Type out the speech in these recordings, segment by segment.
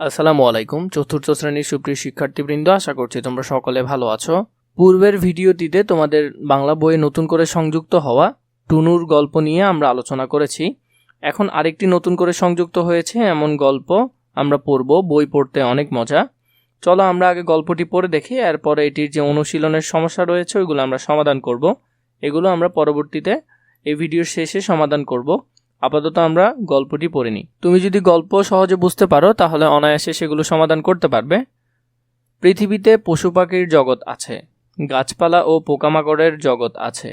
আসসালামু আলাইকুম। চতুর্থ শ্রেণির সুপ্রিয় শিক্ষার্থীবৃন্দ, আশা করছি তোমরা সকলে ভালো আছো। পূর্বের ভিডিওটিতে তোমাদের বাংলা বইয়ে নতুন করে সংযুক্ত হওয়া টুনুর গল্প নিয়ে আমরা আলোচনা করেছি। এখন আরেকটি নতুন করে সংযুক্ত হয়েছে এমন গল্প আমরা পড়ব, বই পড়তে অনেক মজা। চলো আমরা আগে গল্পটি পড়ে দেখি, এরপরে এটির যে অনুশীলনের সমস্যা রয়েছে, ওইগুলো আমরা সমাধান করব। এগুলো আমরা পরবর্তীতে এই ভিডিওর শেষে সমাধান করব। আপাতত আমরা গল্পটি পড়ে নিই। তুমি যদি গল্প সহজে বুঝতে পারো, তাহলে অনায়াসে সেগুলো সমাধান করতে পারবে। পৃথিবীতে পশু পাখির জগৎ আছে, গাছপালা ও পোকামাকড়ের জগৎ আছে,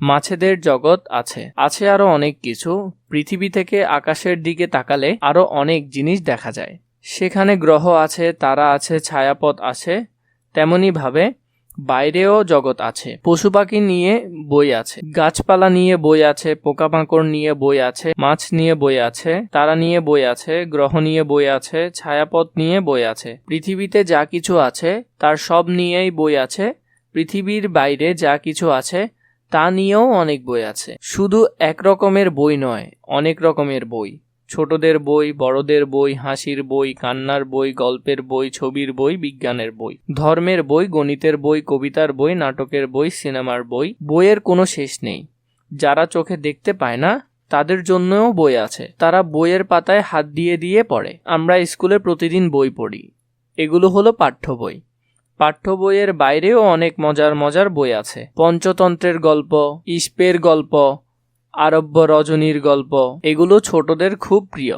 মাছেদের জগৎ আছে আছে আরও অনেক কিছু। পৃথিবী থেকে আকাশের দিকে তাকালে আরও অনেক জিনিস দেখা যায়। সেখানে গ্রহ আছে, তারা আছে, ছায়াপথ আছে, তেমনি ভাবে বাইরেও জগৎ আছে পশু পাখি নিয়ে বই আছে, গাছপালা নিয়ে বই আছে, পোকামাকড় নিয়ে বই আছে, মাছ নিয়ে বই আছে, তারা নিয়ে বই আছে, গ্রহ নিয়ে বই আছে, ছায়াপথ নিয়ে বই আছে, পৃথিবীতে যা কিছু আছে তার সব নিয়েই বই আছে, পৃথিবীর বাইরে যা কিছু আছে তা নিয়েও অনেক বই আছে। শুধু এক রকমের বই নয়, অনেক রকমের বই। ছোটদের বই, বড়দের বই, হাসির বই, কান্নার বই, গল্পের বই, ছবির বই, বিজ্ঞানের বই, ধর্মের বই, গণিতের বই, কবিতার বই, নাটকের বই, সিনেমার বই, বইয়ের কোনো শেষ নেই। যারা চোখে দেখতে পায় না, তাদের জন্যও বই আছে। তারা বইয়ের পাতায় হাত দিয়ে দিয়ে পড়ে। আমরা স্কুলে প্রতিদিন বই পড়ি। এগুলো হলো পাঠ্য বই। পাঠ্য বইয়ের বাইরেও অনেক মজার মজার বই আছে। পঞ্চতন্ত্রের গল্প, ইস্পের গল্প আরব্য রজনীর গল্প। এগুলো ছোটদের খুব প্রিয়।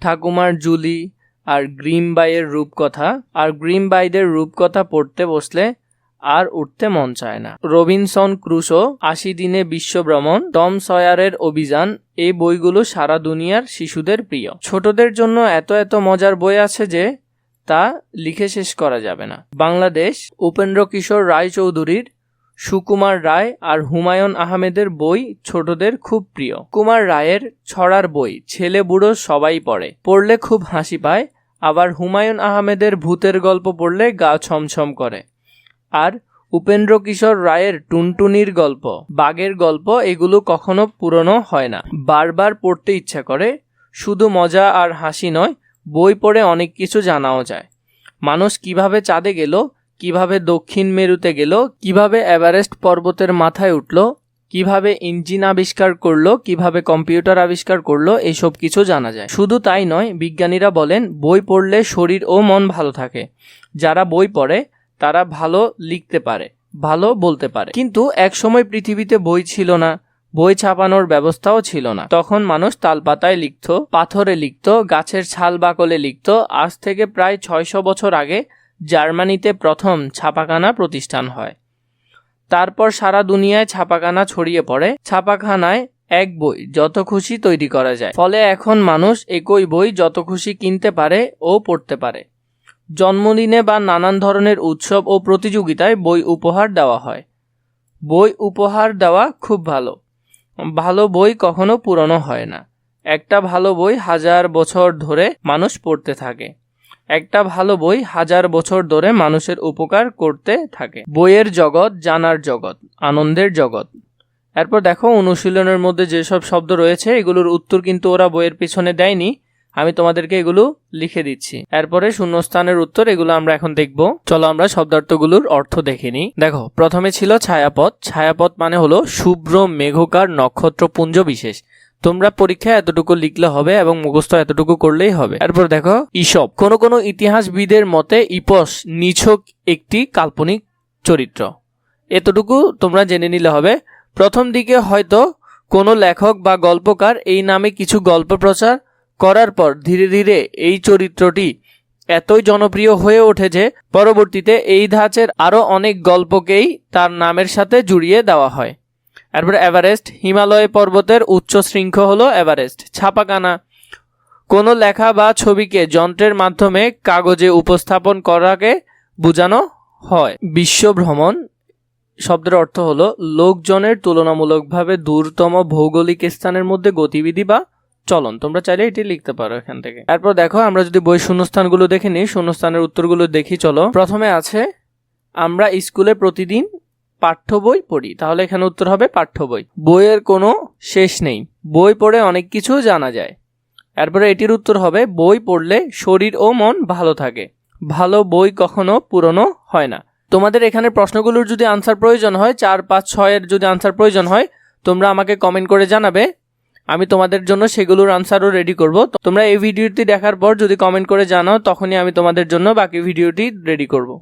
ঠাকুমার জুলি আর গ্রিম বাইয়ের রূপকথা। আর গ্রিম বাইদের রূপকথা পড়তে বসলে আর উঠতে মন চায় না। রবিনসন ক্রুশো, আশি দিনে বিশ্বভ্রমণ টম সয়ারের অভিযান, এই বইগুলো সারা দুনিয়ার শিশুদের প্রিয়। ছোটদের জন্য এত এত মজার বই আছে যে তা লিখে শেষ করা যাবে না। বাংলাদেশ উপেন্দ্র কিশোর রায়চৌধুরীর সুকুমার রায় আর হুমায়ুন আহমেদের বই ছোটদের খুব প্রিয়। কুমার রায়ের ছড়ার বই, ছেলে বুড়ো সবাই পড়ে। পড়লে খুব হাসি পায়, আবার হুমায়ুন আহমেদের ভূতের গল্প পড়লে গা ছমছম করে। আর উপেন্দ্র কিশোর রায়ের টুনটুনির গল্প, বাঘের গল্প এগুলো কখনো পুরনো হয় না। বারবার পড়তে ইচ্ছা করে, শুধু মজা আর হাসি নয়, বই পড়ে অনেক কিছু জানাও যায়। মানুষ কীভাবে চাঁদে গেল কীভাবে দক্ষিণ মেরুতে গেল, কীভাবে এভারেস্ট পর্বতের মাথায় উঠল, কীভাবে ইঞ্জিন আবিষ্কার করল, কীভাবে কম্পিউটার আবিষ্কার করল, এসব কিছু জানা যায়। শুধু তাই নয়, বিজ্ঞানীরা বলেন, বই পড়লে শরীর ও মন ভালো থাকে। যারা বই পড়ে, তারা ভালো লিখতে পারে, ভালো বলতে পারে। কিন্তু একসময় পৃথিবীতে বই ছিল না, বই ছাপানোর ব্যবস্থাও ছিল না। তখন মানুষ তালপাতায় লিখত, পাথরে লিখত, গাছের ছাল বাকলে লিখত। আজ থেকে প্রায় ছয়শো বছর আগে জার্মানিতে প্রথম ছাপাখানা প্রতিষ্ঠান হয়। তারপর সারা দুনিয়ায় ছাপাখানা ছড়িয়ে পড়ে। ছাপাখানায় এক বই যত খুশি তৈরি করা যায়। ফলে এখন মানুষ একই বই যত খুশি কিনতে পারে ও পড়তে পারে। জন্মদিনে বা নানান ধরনের উৎসব ও প্রতিযোগিতায় বই উপহার দেওয়া হয়। বই উপহার দেওয়া খুব ভালো। ভালো বই কখনো পুরনো হয় না। একটা ভালো বই হাজার বছর ধরে মানুষ পড়তে থাকে। একটা ভালো বই হাজার বছর ধরে মানুষের উপকার করতে থাকে। বইয়ের জগৎ, জানার জগৎ, আনন্দের জগৎ। এরপর দেখো, অনুশীলনের মধ্যে যেসব শব্দ রয়েছে, এগুলোর উত্তর কিন্তু ওরা বইয়ের পিছনে দেয়নি। আমি তোমাদেরকে এগুলো লিখে দিচ্ছি। এরপরে শূন্যস্থানের উত্তর, এগুলো আমরা এখন দেখব। চলো আমরা শব্দার্থগুলোর অর্থ দেখে নিই। দেখো, প্রথমে ছিল ছায়াপথ। ছায়াপথ মানে হলো শুভ্র মেঘকার নক্ষত্রপুঞ্জ বিশেষ। তোমরা পরীক্ষায় এতটুকু লিখলে হবে এবং মুখস্থ এতটুকু করলেই হবে। এরপর দেখো, ইসব। কোন কোন ইতিহাসবিদের মতে ইপস নিছক একটি কাল্পনিক চরিত্র। এতটুকু তোমরা জেনে নিলে হবে। প্রথম দিকে হয়তো কোনো লেখক বা গল্পকার এই নামে কিছু গল্প প্রচার করার পর ধীরে ধীরে এই চরিত্রটি এতই জনপ্রিয় হয়ে ওঠে যে পরবর্তীতে এই ধাঁচের আরও অনেক গল্পকেই তার নামের সাথে জুড়িয়ে দেওয়া হয়। এরপর এভারেস্ট, হিমালয় পর্বতের উচ্চ শৃঙ্খ হল এভারেস্ট ছাপাকানা কোনো লেখা বা ছবিকে যন্ত্রের মাধ্যমে কাগজে উপস্থাপন করাকে বোঝানো হয়। বিশ্ব ভ্রমণ শব্দের অর্থ হলো লোকজনের তুলনামূলকভাবে দূরতম ভৌগোলিক স্থানের মধ্যে গতিবিধি বা চলন। তোমরা চাইলে এটি লিখতে পারো এখান থেকে। এরপর দেখো, আমরা যদি বই শূন্যস্থানগুলো দেখে নিই, শূন্যস্থানের উত্তরগুলো দেখি, চলো। প্রথমে আছে, আমরা স্কুলে প্রতিদিন পাঠ্য বই পড়ি। তাহলে এখানে উত্তর হবে পাঠ্য বই। বইয়ের কোনো শেষ নেই। বই পড়ে অনেক কিছু জানা যায়। এরপরে এটির উত্তর হবে, বই পড়লে শরীর ও মন ভালো থাকে। ভালো বই কখনো পুরনো হয় না। তোমাদের এখানে প্রশ্নগুলোর যদি আনসার প্রয়োজন হয়, চার, পাঁচ ছয়ের যদি আনসার প্রয়োজন হয়, তোমরা আমাকে কমেন্ট করে জানাবে। আমি তোমাদের জন্য সেগুলোর আনসারও রেডি করব। তোমরা এই ভিডিওটি দেখার পর যদি কমেন্ট করে জানাও, তখনই আমি তোমাদের জন্য বাকি ভিডিওটি রেডি করব।